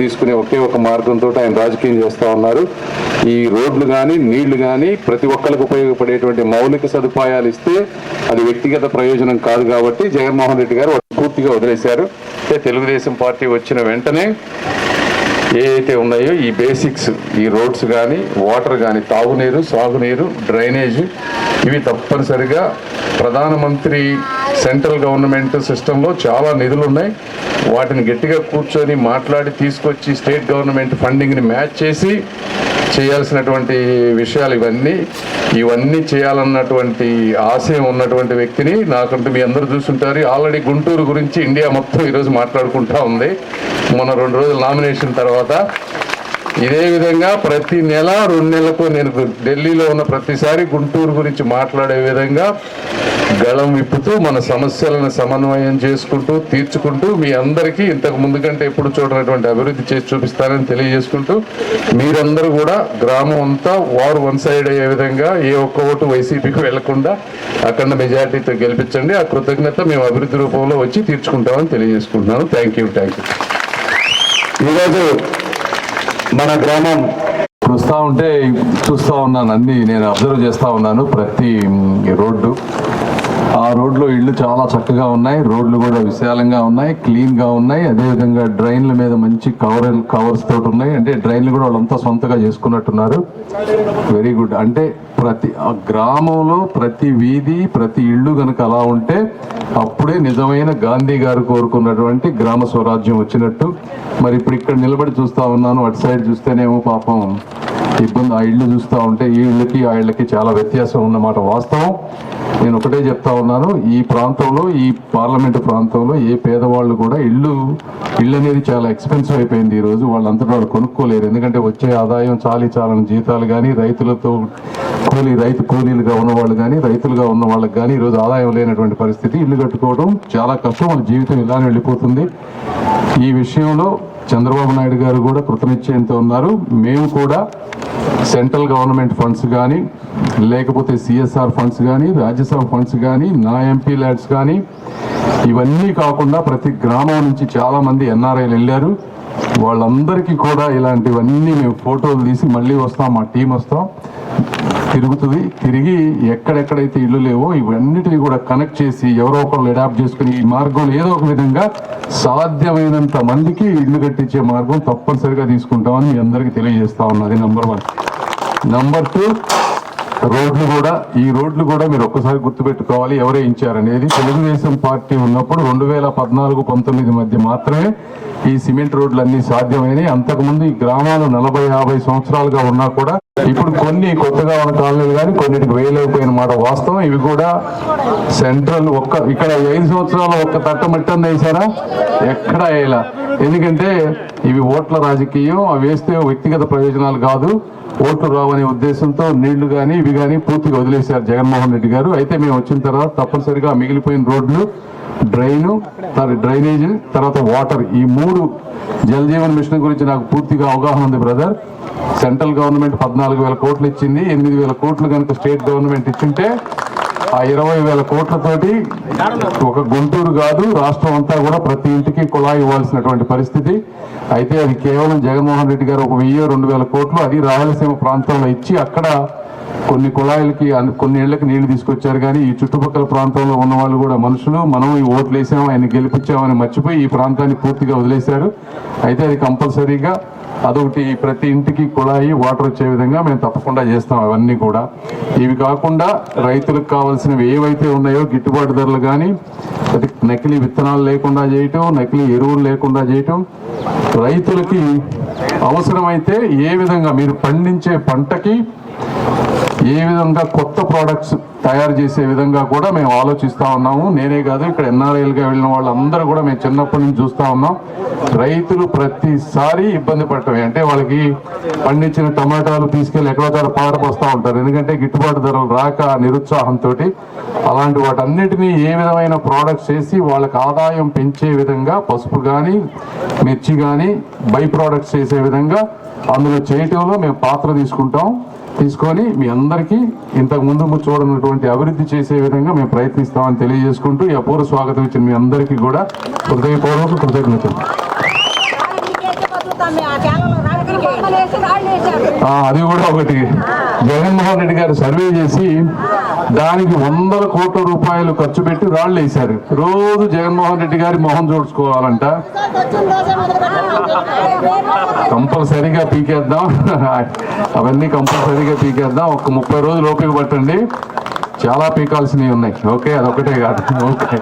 తీసుకునే ఒకే ఒక మార్గంతో ఆయన రాజకీయం చేస్తూ ఉన్నారు. ఈ రోడ్లు కానీ నీళ్ళు కానీ ప్రతి ఒక్కరికి ఉపయోగపడేటువంటి మౌలిక సదుపాయాలు ఇస్తే అది వ్యక్తిగత ప్రయోజనం కాదు కాబట్టి జగన్మోహన్ రెడ్డి గారు పూర్తిగా వదిలేశారు. అంటే తెలుగుదేశం పార్టీ వచ్చిన వెంటనే ఏ ఉన్నాయో ఈ బేసిక్స్ ఈ రోడ్స్ కానీ వాటర్ కానీ తాగునీరు సాగునీరు డ్రైనేజ్ ఇవి తప్పనిసరిగా ప్రధానమంత్రి సెంట్రల్ గవర్నమెంట్ సిస్టంలో చాలా నిధులు ఉన్నాయి వాటిని గట్టిగా కూర్చొని మాట్లాడి తీసుకొచ్చి స్టేట్ గవర్నమెంట్ ఫండింగ్ని మ్యాచ్ చేసి చేయాల్సినటువంటి విషయాలు ఇవన్నీ. ఇవన్నీ చేయాలన్నటువంటి ఆశయం ఉన్నటువంటి వ్యక్తిని నాకంటూ మీ అందరూ చూసుంటారు. ఆల్రెడీ గుంటూరు గురించి ఇండియా మొత్తం ఈరోజు మాట్లాడుకుంటా ఉంది. మొన్న రెండు రోజులు నామినేషన్ తర్వాత ఇదే విధంగా ప్రతి నెల రెండు నెలలకు నేను ఢిల్లీలో ఉన్న ప్రతిసారి గుంటూరు గురించి మాట్లాడే విధంగా గళం విప్పుతూ మన సమస్యలను సమన్వయం చేసుకుంటూ తీర్చుకుంటూ మీ అందరికీ ఇంతకు ముందు కంటే ఎప్పుడు చూడనటువంటి అభివృద్ధి చేసి చూపిస్తానని తెలియజేసుకుంటూ మీరందరూ కూడా గ్రామం అంతా వారు వన్ సైడ్ అయ్యే విధంగా ఏ ఒక్క ఓటు వైసీపీకి వెళ్ళకుండా అఖండ మెజార్టీతో గెలిపించండి. ఆ కృతజ్ఞత మేము అభివృద్ధి రూపంలో వచ్చి తీర్చుకుంటామని తెలియజేసుకుంటున్నాను. థ్యాంక్ యూ థ్యాంక్ యూ ఈరోజు మన గ్రామం. చూస్తూ ఉంటే చూస్తా ఉన్నాను అన్ని నేను అబ్జర్వ్ చేస్తూ ఉన్నాను ప్రతి రోడ్డు. రోడ్లో ఇళ్ళు చాలా చక్కగా ఉన్నాయి. రోడ్లు కూడా విశాలంగా ఉన్నాయి. క్లీన్గా ఉన్నాయి. అదేవిధంగా డ్రైన్ల మీద మంచి కవర్ కవర్స్ తోటి ఉన్నాయి. అంటే డ్రైన్లు కూడా వాళ్ళంతా సొంతగా చేసుకున్నట్టున్నారు. వెరీ గుడ్ అంటే ప్రతి ఆ గ్రామంలో ప్రతి వీధి ప్రతి ఇల్లు కనుక అలా ఉంటే అప్పుడే నిజమైన గాంధీ గారు కోరుకున్నటువంటి గ్రామ స్వరాజ్యం వచ్చినట్టు. మరి ఇప్పుడు ఇక్కడ నిలబడి చూస్తూ ఉన్నాను. అటు సైడ్ చూస్తేనేమో పాపం ఇబ్బంది. ఆ ఇల్లు చూస్తూ ఉంటే ఈ ఇళ్ళకి ఆ ఇళ్ళకి చాలా వ్యత్యాసం ఉన్నమాట వాస్తవం. నేను ఒకటే చెప్తా ఉన్నాను ఈ ప్రాంతంలో ఈ పార్లమెంట్ ప్రాంతంలో ఏ పేదవాళ్ళు కూడా ఇల్లు ఇల్లు అనేది చాలా ఎక్స్పెన్సివ్ అయిపోయింది ఈ రోజు. వాళ్ళంతటా వాళ్ళు కొనుక్కోలేరు. ఎందుకంటే వచ్చే ఆదాయం చాలి చాలని జీతాలు కానీ రైతులతో కూలీ రైతు కూలీలుగా ఉన్న వాళ్ళు కానీ రైతులుగా ఉన్న వాళ్ళకి కానీ ఈరోజు ఆదాయం లేనటువంటి పరిస్థితి. ఇల్లు కట్టుకోవడం చాలా కష్టం. వాళ్ళ జీవితం ఇలానే వెళ్ళిపోతుంది. ఈ విషయంలో చంద్రబాబు నాయుడు గారు కూడా కృతనిశ్చయంతో ఉన్నారు. మేము కూడా సెంట్రల్ గవర్నమెంట్ ఫండ్స్ కానీ లేకపోతే సిఎస్ఆర్ ఫండ్స్ కానీ రాజ్యసభ ఫండ్స్ కానీ నా ఎంపీ ల్యాడ్స్ కానీ ఇవన్నీ కాకుండా ప్రతి గ్రామం నుంచి చాలా మంది ఎన్ఆర్ఐలు వెళ్ళారు. వాళ్ళందరికీ కూడా ఇలాంటివన్నీ మేము ఫోటోలు తీసి మళ్ళీ వస్తాం మా టీం వస్తాం. తిరుగుతుంది. తిరిగి ఎక్కడెక్కడైతే ఇల్లు లేవో ఇవన్నిటిని కూడా కనెక్ట్ చేసి ఎవరో ఒకళ్ళు అడాప్ట్ చేసుకుని ఈ మార్గంలో ఏదో ఒక విధంగా సాధ్యమైనంత మందికి ఇల్లు కట్టించే మార్గం తప్పనిసరిగా తీసుకుంటామని మీ అందరికీ తెలియజేస్తా ఉన్నది నంబర్ వన్ నంబర్ టూ రోడ్లు కూడా ఈ రోడ్లు కూడా మీరు ఒక్కసారి గుర్తుపెట్టుకోవాలి ఎవరే ఇచ్చారనేది తెలుగుదేశం పార్టీ ఉన్నప్పుడు రెండు వేల పద్నాలుగు పంతొమ్మిది మధ్య మాత్రమే ఈ సిమెంట్ రోడ్లు అన్నీ సాధ్యమైనవి అంతకుముందు ఈ గ్రామాలు నలభై యాభై సంవత్సరాలుగా ఉన్నా కూడా ఇప్పుడు కొన్ని కొత్తగా ఉన్న కాలనీలు కానీ కొన్నిటికి వేయలేకపోయిన మాట వాస్తవం. ఇవి కూడా సెంట్రల్ ఒక్క ఇక్కడ ఐదు సంవత్సరాలు ఒక్క తట్ట మట్టం వేసారా ఎక్కడ వేయలా. ఎందుకంటే ఇవి ఓట్ల రాజకీయం అవి వేస్తే వ్యక్తిగత ప్రయోజనాలు కాదు. ఓట్లు రావనే ఉద్దేశంతో నీళ్ళు కానీ ఇవి కానీ పూర్తిగా వదిలేశారు జగన్మోహన్ రెడ్డి గారు. అయితే మేము వచ్చిన తర్వాత తప్పనిసరిగా మిగిలిపోయిన రోడ్లు డ్రైను తర్వాత డ్రైనేజ్ తర్వాత వాటర్. ఈ మూడు జలజీవన్ మిషన్ గురించి నాకు పూర్తిగా అవగాహన ఉంది బ్రదర్. సెంట్రల్ గవర్నమెంట్ పద్నాలుగు వేల కోట్లు ఇచ్చింది. ఎనిమిది వేల కోట్లు కనుక స్టేట్ గవర్నమెంట్ ఇచ్చింటే ఆ ఇరవై వేల కోట్లతోటి ఒక గుంటూరు కాదు రాష్ట్రం అంతా కూడా ప్రతి ఇంటికి కుళాయి ఇవ్వాల్సినటువంటి పరిస్థితి. అయితే అది కేవలం జగన్మోహన్ రెడ్డి గారు ఒక వెయ్యి రెండు వేల కోట్లు. అది రాయలసీమ ప్రాంతంలో ఇచ్చి అక్కడ కొన్ని కుళాయిలకి కొన్ని ఇళ్ళకి నీళ్ళు తీసుకొచ్చారు కానీ ఈ చుట్టుపక్కల ప్రాంతంలో ఉన్న వాళ్ళు కూడా మనుషులు. మనం ఈ ఓట్లు వేసాం ఆయన గెలిపించామని మర్చిపోయి ఈ ప్రాంతాన్ని పూర్తిగా వదిలేశారు. అయితే అది కంపల్సరీగా అదొకటి ప్రతి ఇంటికి కుళాయి వాటర్ వచ్చే విధంగా మేము తప్పకుండా చేస్తాం అవన్నీ కూడా. ఇవి కాకుండా రైతులకు కావాల్సినవి ఏవైతే ఉన్నాయో గిట్టుబాటు ధరలు కానీ అది నకిలీ విత్తనాలు లేకుండా చేయటం నకిలీ ఎరువులు లేకుండా చేయటం రైతులకి అవసరమైతే ఏ విధంగా మీరు పండించే పంటకి ఏ విధంగా కొత్త ప్రోడక్ట్స్ తయారు చేసే విధంగా కూడా మేము ఆలోచిస్తూ ఉన్నాము. నేనే కాదు ఇక్కడ ఎన్ఆర్ఐలుగా వెళ్ళిన వాళ్ళందరూ కూడా మేము చిన్నప్పటి నుంచి చూస్తూ ఉన్నాం. రైతులు ప్రతిసారి ఇబ్బంది పడటమే. అంటే వాళ్ళకి పండించిన టమాటాలు తీసుకెళ్ళి ఎక్కడో దగ్గర పారపోస్తూ ఉంటారు. ఎందుకంటే గిట్టుబాటు ధరలు రాక నిరుత్సాహంతో అలాంటి వాటన్నిటినీ ఏ విధమైన ప్రోడక్ట్స్ చేసి వాళ్ళకి ఆదాయం పెంచే విధంగా పసుపు కానీ మిర్చి కానీ బై ప్రోడక్ట్స్ చేసే విధంగా అందులో చేయటంలో మేము పాత్ర తీసుకుంటాం. తీసుకొని మీ అందరికీ ఇంతకు ముందు చూడనటువంటి అభివృద్ధి చేసే విధంగా మేము ప్రయత్నిస్తామని తెలియజేసుకుంటూ ఈ అపూర్వ స్వాగతం ఇచ్చిన మీ అందరికీ కూడా హృదయపూర్వక కృతజ్ఞతలు. అది కూడా ఒకటి. జగన్మోహన్ రెడ్డి గారు సర్వే చేసి దానికి వందల కోట్ల రూపాయలు ఖర్చు పెట్టి రాళ్ళు వేశారు. రోజు జగన్మోహన్ రెడ్డి గారి మొహం చూసుకోవాలంట కంపల్సరీగా పీకేద్దాం. అవన్నీ కంపల్సరీగా పీకేద్దాం. ఒక ముప్పై రోజులు ఓపిక పట్టండి. చాలా పీకాల్సినవి ఉన్నాయి. ఓకే అదొకటే కాదు. ఓకే.